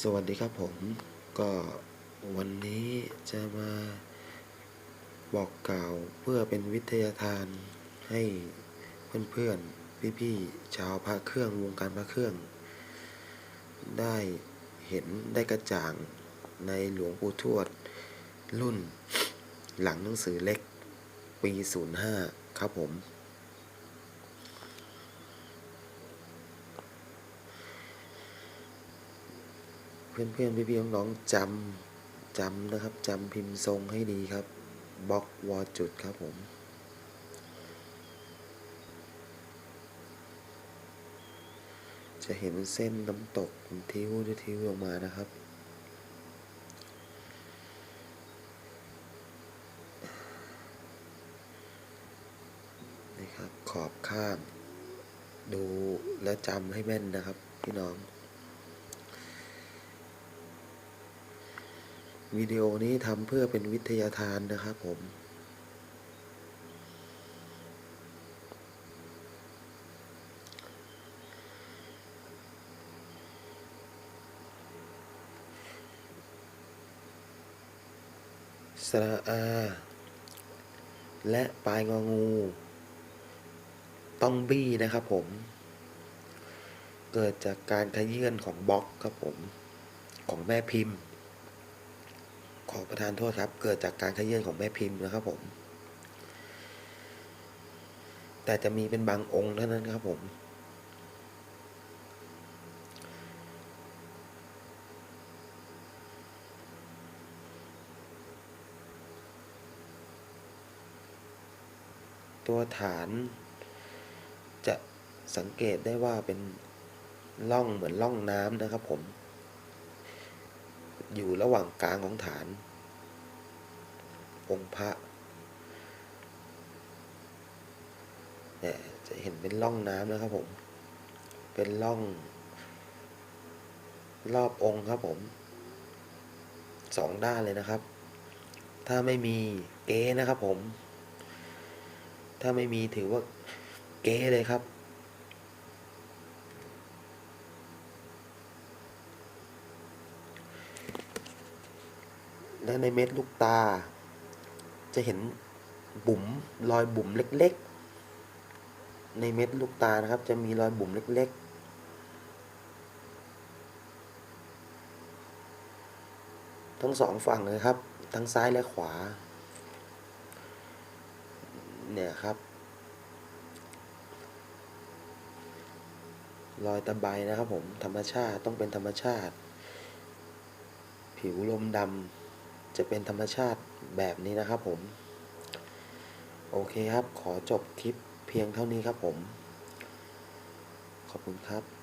สวัสดีครับผมก็วันนี้จะมาบอกกล่าวเพื่อเป็นวิทยาทานให้เพื่อนๆ พี่ๆ ชาวพระเครื่องวงการพระเครื่อง ได้เห็นได้กระจ่างในหลวงปู่ทวด รุ่นหลังหนังสือเล็กปี 05 ครับผม เพื่อนเพื่อนพี่พี่ๆน้องๆจำจำนะครับจำพิมพ์ทรงให้ดีครับบล็อกวอจุดครับผมจะเห็นเส้นน้ำตกทิ้วทิ้วลงมานะครับ นี่ครับขอบข้าง ดูและจำให้แม่นนะครับ พี่น้อง วิดีโอนี้ทำเพื่อเป็นวิทยาทานนะครับผม สระอา และปลายงองู ต้องบี้นะครับผม เกิดจากการขยื่นของบล็อกครับผม ของแม่พิมพ์ ขอประทานโทษครับ เกิดจากการขยื่นของแม่พิมพ์นะครับผม แต่จะมีเป็นบางองค์เท่านั้นครับผมตัวฐานจะสังเกตได้ว่าเป็นร่องเหมือนร่องน้ำนะครับผม อยู่ระหว่างกลางของฐาน องค์พระเนี่ยจะเห็นเป็นร่องน้ำนะครับผม เป็นร่อง รอบองค์ครับผมสองด้านเลยนะครับ ถ้าไม่มีเก๊นะครับผม ถ้าไม่มีถือว่าเก๊เลยครับ และในเม็ดลูกตา จะเห็นบุ๋มรอยบุ๋มเล็กๆ ในเม็ดลูกตานะครับ จะมีรอยบุ๋มเล็ก ๆทั้งสองฝั่งเลยครับ ทั้งซ้ายและขวา เนี่ยครับ รอยตะไบนะครับผม ธรรมชาติต้องเป็นธรรมชาติ ผิวลมดำ จะเป็นธรรมชาติแบบนี้นะครับผม โอเคครับ ขอจบคลิปเพียงเท่านี้ครับผม ขอบคุณครับ